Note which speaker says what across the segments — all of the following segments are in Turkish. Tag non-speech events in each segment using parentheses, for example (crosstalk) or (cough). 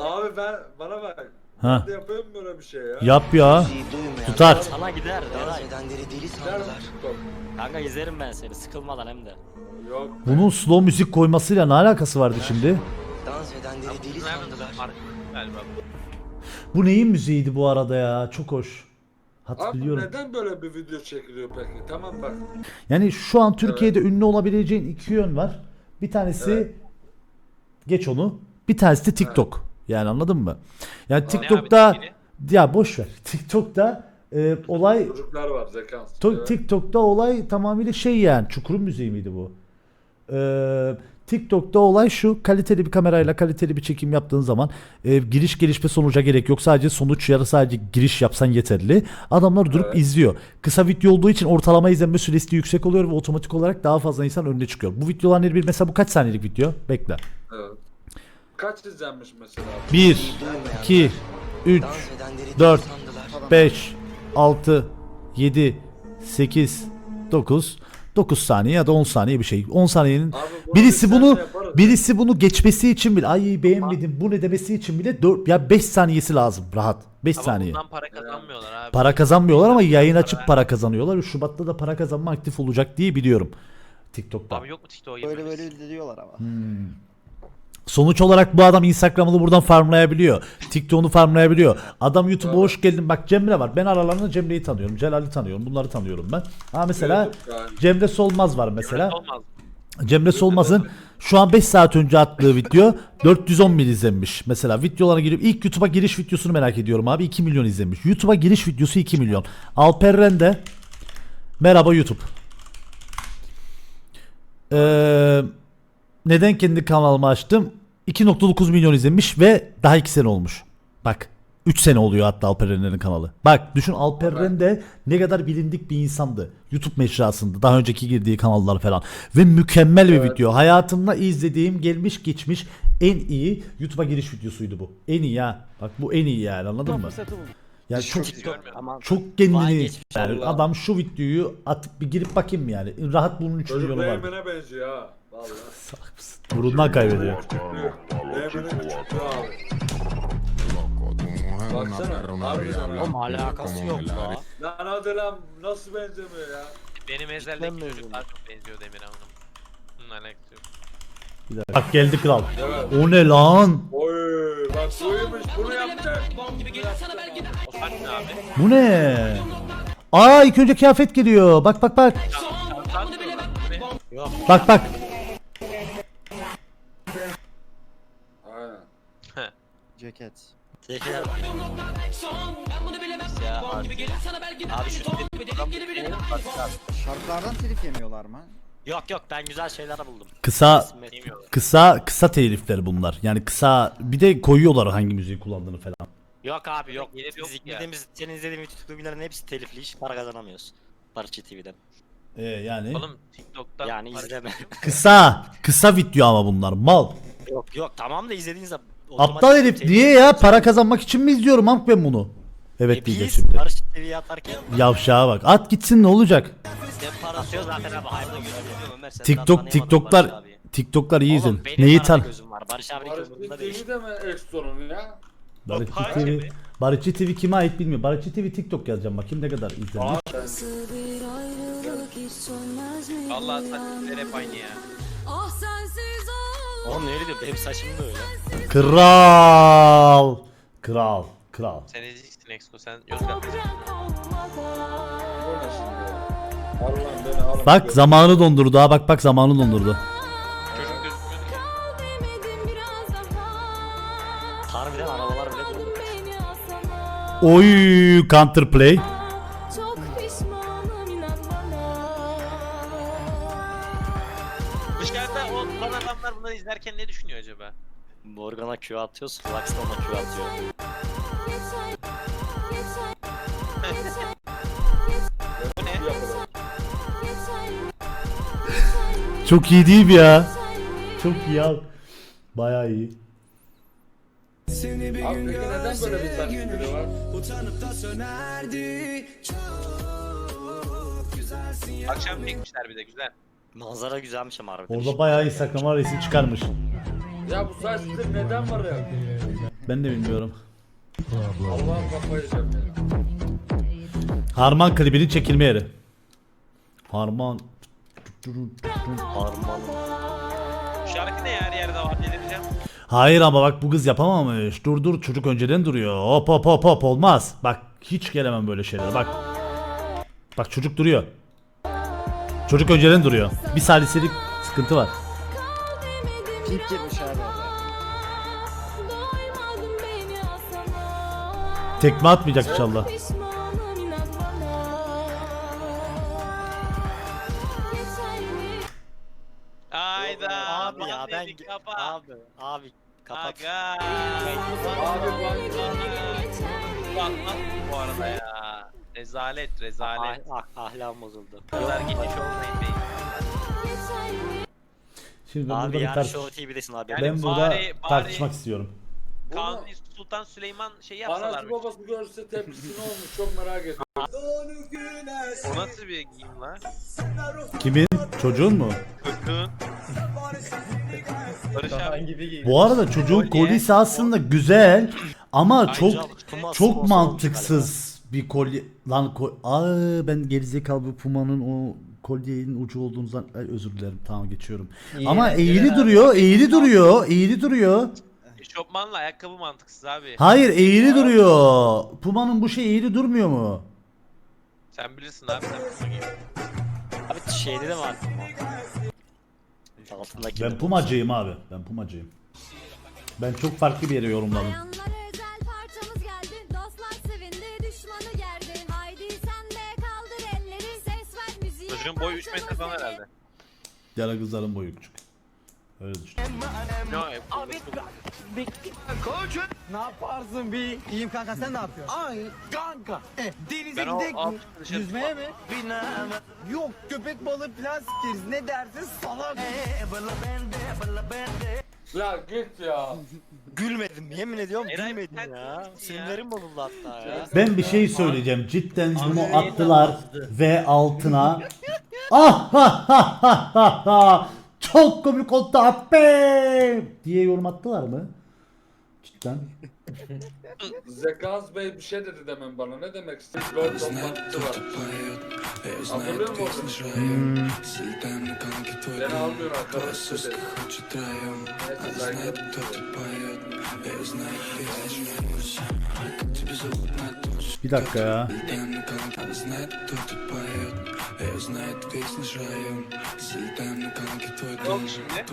Speaker 1: Abi ben bana bak.
Speaker 2: Ha.
Speaker 1: Ben de yapıyorum böyle bir şey ya.
Speaker 2: Yap ya. Tutar.
Speaker 3: Sana gider
Speaker 4: Dans
Speaker 3: Eray.
Speaker 4: edenleri deli
Speaker 1: Gider
Speaker 4: sandılar.
Speaker 1: TikTok?
Speaker 3: Kanka izlerim ben seni sıkılmadan hem de.
Speaker 1: Yok.
Speaker 2: Bunun slow müzik koymasıyla ne alakası vardı şimdi?
Speaker 4: Dans edenleri deli sandılar.
Speaker 5: Galiba.
Speaker 2: Bu neyin müziğiydi bu arada ya? Çok hoş.
Speaker 1: Abi
Speaker 2: Hatırlıyorum.
Speaker 1: neden böyle bir video çekiliyor peki? Tamam bak.
Speaker 2: Yani şu an Türkiye'de ünlü olabileceğin iki yön var. Bir tanesi
Speaker 1: Evet.
Speaker 2: geç onu. Bir tanesi de TikTok. Yani anladın mı? Yani TikTok'ta ya boş ver. (laughs) TikTok'ta e, olay
Speaker 1: Çocuklar var zekans.
Speaker 2: To-
Speaker 1: Evet.
Speaker 2: TikTok'ta olay tamamıyla şey yani çukurun müziği miydi bu? Ee, TikTok'ta olay şu kaliteli bir kamerayla kaliteli bir çekim yaptığın zaman e, giriş gelişme sonuca gerek yok. Sadece sonuç ya da sadece giriş yapsan yeterli. Adamlar durup
Speaker 1: Evet.
Speaker 2: izliyor. Kısa video olduğu için ortalama izlenme süresi de yüksek oluyor ve otomatik olarak daha fazla insan önüne çıkıyor. Bu videoların her bir mesela bu kaç saniyelik video? Bekle.
Speaker 1: Evet. Kaç izlenmiş mesela?
Speaker 2: 1 2 3
Speaker 4: Dans edenleri deli
Speaker 2: 4
Speaker 4: sandılar.
Speaker 2: 5 6 7 8 9 9 saniye ya da 10 saniye bir şey. 10 saniyenin
Speaker 1: Abi bu
Speaker 2: birisi
Speaker 1: arada
Speaker 2: bunu
Speaker 1: sen de yaparız.
Speaker 2: birisi bunu geçmesi için bile ay beğenmedim bu ne demesi için bile 4 ya 5 saniyesi lazım rahat. 5
Speaker 5: Ama
Speaker 2: saniye.
Speaker 5: bundan para kazanmıyorlar abi.
Speaker 2: Para kazanmıyorlar ama yayın açıp para kazanıyorlar. Şubat'ta da para kazanma aktif olacak diye biliyorum. TikTok'ta.
Speaker 5: Abi yok mu TikTok'a
Speaker 6: Böyle
Speaker 5: girmemiz?
Speaker 6: böyle diyorlar ama.
Speaker 2: Sonuç olarak bu adam Instagram'ını buradan farmlayabiliyor. TikTok'unu farmlayabiliyor. Adam YouTube'a hoş geldin. Bak Cemre var. Ben aralarında Cemre'yi tanıyorum. Celal'i tanıyorum. Bunları tanıyorum ben. Ha mesela. Cemre Solmaz var mesela. Cemre Solmaz'ın şu an 5 saat önce attığı video (laughs) 410 bin izlenmiş. Mesela videolara girip ilk YouTube'a giriş videosunu merak ediyorum abi 2 milyon izlenmiş. YouTube'a giriş videosu 2 milyon. Alper Rende Merhaba YouTube. Ee, neden kendi kanalımı açtım? 2.9 milyon izlenmiş ve daha 2 sene olmuş. Bak 3 sene oluyor hatta Alper Rende'nin kanalı. Bak düşün Alper Rende ne kadar bilindik bir insandı. YouTube mecrasında daha önceki girdiği kanallar falan. Ve mükemmel bir video. Hayatımda izlediğim gelmiş geçmiş en iyi YouTube'a giriş videosuydu bu. En iyi ya. Bak bu en iyi yani anladın mı? Yani çok çok kendini yani adam şu videoyu atıp bir girip bakayım yani. Rahat bunun 3
Speaker 1: Çocuk
Speaker 2: milyonu var.
Speaker 1: Benziyor ha. Vallahi.
Speaker 2: Salak mısın? Burundan kaybediyor.
Speaker 1: Baksana. Harbiden.
Speaker 3: Oğlum alakası yok la.
Speaker 1: Lan hadi lan nasıl benzemiyor ya?
Speaker 5: Benim
Speaker 6: Ben
Speaker 5: ezeldeki çocuk daha çok benziyor Demir Hanım. Bunun alakası yok.
Speaker 2: Bak geldi kral. O ne lan?
Speaker 1: Oy bak buymuş bunu yaptı.
Speaker 5: O saç ne abi?
Speaker 2: Bu ne? Aa ilk önce kıyafet geliyor. Bak bak bak.
Speaker 5: Saç ne?
Speaker 2: Bak bak.
Speaker 1: Aynen. (laughs)
Speaker 6: Ceket.
Speaker 3: Zeki ya abi. Şu
Speaker 6: Şarkılardan telif yemiyorlar mı?
Speaker 3: Yok yok ben güzel şeyler buldum.
Speaker 2: Kısa kısa kısa telifleri bunlar. Yani kısa bir de koyuyorlar hangi müziği kullandığını falan.
Speaker 3: Yok abi yok.
Speaker 5: Yine yok
Speaker 3: Biz
Speaker 5: ya.
Speaker 3: izlediğimiz, senin izlediğin videoların hepsi telifli hiç para kazanamıyoruz. Barışçı TV'den.
Speaker 2: Ee, yani
Speaker 5: Oğlum TikTok'ta
Speaker 3: Yani izleme.
Speaker 2: kısa kısa video ama bunlar mal.
Speaker 3: yok yok tamam da izlediğinizde
Speaker 2: Aptal herif niye ya? Para kazanmak için mi izliyorum amk ben bunu? Evet
Speaker 3: E
Speaker 2: diyecek şimdi.
Speaker 3: TV'ye atarken
Speaker 2: Yavşağa bak. At gitsin ne olacak?
Speaker 3: bize para atıyor zaten abi. Hayırlı. Ömer sen
Speaker 2: TikTok TikTok'lar
Speaker 3: Barış.
Speaker 2: TikTok'lar iyi izin. Neyi tan?
Speaker 3: gözüm var. Barış abinin
Speaker 1: Barış
Speaker 3: gözünde değil.
Speaker 1: TV de mi Exxon'un ya?
Speaker 2: Barışçı
Speaker 5: Barış
Speaker 2: TV. Barışçı TV kime ait bilmiyorum. Barışçı TV TikTok yazacağım bakayım ne kadar izlenmiş.
Speaker 5: Allah saçlar hep aynı ya.
Speaker 7: Ah sensiz ol.
Speaker 3: Oğlum ne öyle diyor? Benim saçım da öyle.
Speaker 2: Kral. Kral. Kral.
Speaker 5: Sen eziksin Exco sen?
Speaker 1: Allah'ım beni alın.
Speaker 2: Bak zamanı dondurdu ha bak bak zamanı dondurdu.
Speaker 5: Çocuk gözükmüyordu ki.
Speaker 3: Harbiden arabalar bile durdu.
Speaker 2: Oy counterplay.
Speaker 3: Q atıyoruz. Flax'ta ona Q atıyor.
Speaker 5: Bu ne?
Speaker 1: Yapalım.
Speaker 2: Çok iyi değil mi ya? Çok iyi ya. Bayağı iyi.
Speaker 1: Abi peki neden böyle bir stili var?
Speaker 5: Akşam çekmişler bir de güzel.
Speaker 3: Manzara güzelmiş ama harbiden.
Speaker 2: Orada bayağı Instagram'a resim çıkarmış.
Speaker 1: Ya bu saç klip neden var ya?
Speaker 2: Ben de bilmiyorum.
Speaker 1: Allah'ım kafayı yiyeceğim ya.
Speaker 2: Harman klibinin çekilme yeri. Harman.
Speaker 3: Harman.
Speaker 5: Şarkı ne ya her yerde var delireceğim.
Speaker 2: Hayır ama bak bu kız yapamamış. Dur dur çocuk önceden duruyor. Hop hop hop hop olmaz. Bak hiç gelemem böyle şeylere bak. Bak çocuk duruyor. Çocuk önceden duruyor. Bir saliselik sıkıntı var.
Speaker 6: Pink girmiş abi.
Speaker 7: Doymadın beni asana
Speaker 2: Tekme atmayacak inşallah.
Speaker 5: Ayda.
Speaker 3: Abi ya ben abi abi kapat.
Speaker 5: Aga.
Speaker 1: Abi
Speaker 5: Bak lan bu arada ya. Rezalet rezalet.
Speaker 3: Ah, ah, ahlakım bozuldu.
Speaker 5: Bu kadar geniş olmayın bey.
Speaker 2: Şimdi ben
Speaker 3: Abi
Speaker 2: burada bir
Speaker 3: yani
Speaker 2: tartış-
Speaker 3: Show TV'desin abi.
Speaker 5: Yani
Speaker 2: ben burada
Speaker 5: bari- bari-
Speaker 2: tartışmak istiyorum.
Speaker 5: Kanuni Sultan Süleyman şey yapsalar.
Speaker 1: Anası babası görse tepkisi ne olmuş çok merak ediyorum. (laughs)
Speaker 5: O nasıl bir giyim lan?
Speaker 2: Kimin? Çocuğun mu?
Speaker 5: Çocuğun. Barış abi.
Speaker 2: Bu arada çocuğun
Speaker 5: Kolye.
Speaker 2: kolyesi aslında güzel ama çok çok mantıksız bir kolye. Lan koy Aa ben gerizekalı bu Puma'nın o kolyenin ucu olduğunuzdan Ay, özür dilerim. Tamam geçiyorum. ama eğri duruyor, eğri duruyor, eğri duruyor.
Speaker 5: Eşofmanla ayakkabı mantıksız abi.
Speaker 2: Hayır eğri duruyor. Puma'nın bu şey eğri durmuyor mu?
Speaker 5: Sen bilirsin abi sen Puma giy.
Speaker 3: Abi şeyde de var Puma. Altındaki
Speaker 2: Ben. Pumacıyım abi. Ben Pumacıyım. Ben çok farklı bir yere yorumladım.
Speaker 5: Çocuğun boyu 3 metre falan herhalde.
Speaker 2: Yara kızların boyu küçük. Öyle düşün.
Speaker 5: Ne o? Abi
Speaker 6: Ne yaparsın bir? İyiyim kanka sen ne yapıyorsun? Ay kanka. E, denize
Speaker 5: Ben o
Speaker 6: gidek mi?
Speaker 5: dışarı
Speaker 6: Yüzmeye mi? Yok köpek balığı falan sikeriz. Ne dersin salak?
Speaker 1: Ya git ya.
Speaker 3: Gülmedim yemin ediyorum
Speaker 5: Eray,
Speaker 3: gülmedim
Speaker 5: sen
Speaker 3: ya.
Speaker 5: kimsin ya?
Speaker 3: Sinirlerim bozuldu hatta ya.
Speaker 2: Ben bir şey söyleyeceğim. Cidden bunu attılar ve altına. Ah ha ha ha ha ha. Çok komik oldu be diye yorum attılar mı? Cidden.
Speaker 1: Zekans Bey bir şey dedi demen bana. Ne demek istiyorsun? Böyle toplantısı var. Hatırlıyor musun?
Speaker 2: Hmm. Bir dakika ya.
Speaker 5: Yok şimdi.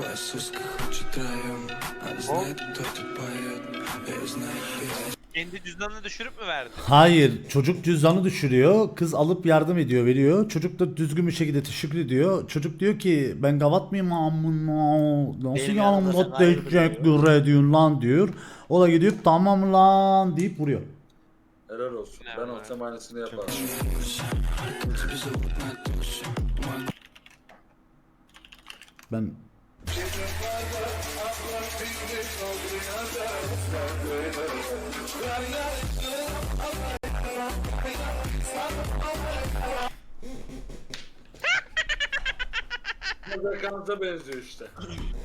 Speaker 5: Kendi cüzdanını düşürüp mü verdi?
Speaker 2: Hayır çocuk cüzdanı düşürüyor. Kız alıp yardım ediyor veriyor. Çocuk da düzgün bir şekilde teşekkür ediyor. Çocuk diyor ki ben gavat mıyım amına nasıl
Speaker 3: Benim yanımda
Speaker 2: yanımda
Speaker 3: sen ayrı
Speaker 2: teşekkür ediyorsun lan diyor. O da gidiyor tamam lan deyip vuruyor.
Speaker 1: Helal olsun. Ben olsam aynısını yaparım.
Speaker 2: Ben
Speaker 1: Zekans'a benziyor işte.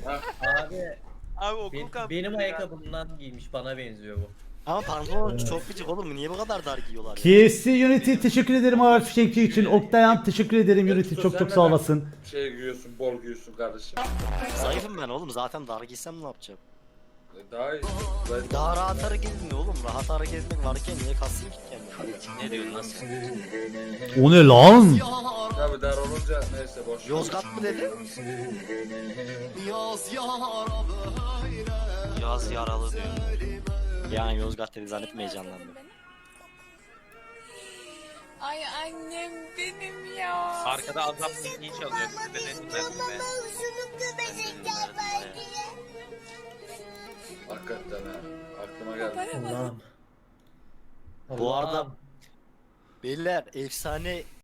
Speaker 8: Abi
Speaker 5: Abi okul kampı.
Speaker 8: benim ayakkabımdan giymiş bana benziyor bu.
Speaker 3: Ama pantolon çok küçük oğlum niye bu kadar dar giyiyorlar ya?
Speaker 2: KFC Unity teşekkür ederim Avar Fişekçi için. Oktayan teşekkür ederim Unity çok çok sağ olasın.
Speaker 1: Şey giyiyorsun, bol giyiyorsun kardeşim.
Speaker 3: Zayıfım ben oğlum zaten dar giysem ne yapacağım?
Speaker 1: E, Daha iyi. Ben-
Speaker 3: Daha rahat hareket edin oğlum rahat hareket etmek varken niye kasayım ki kendimi? Ne diyorsun nasıl?
Speaker 2: O ne lan?
Speaker 1: Tabii dar olunca neyse boş.
Speaker 3: Yozgat mı dedi? (laughs) Yaz yaralı diyor. Yani Yozgat dedi zannetme heyecanlandım.
Speaker 7: Ay annem benim ya
Speaker 5: Arkada azap dinleyi çalıyor. Siz de ne dinlediniz be?
Speaker 1: Hakikaten ha. Aklıma geldi.
Speaker 8: Allah'ım.
Speaker 3: Bu arada beyler efsane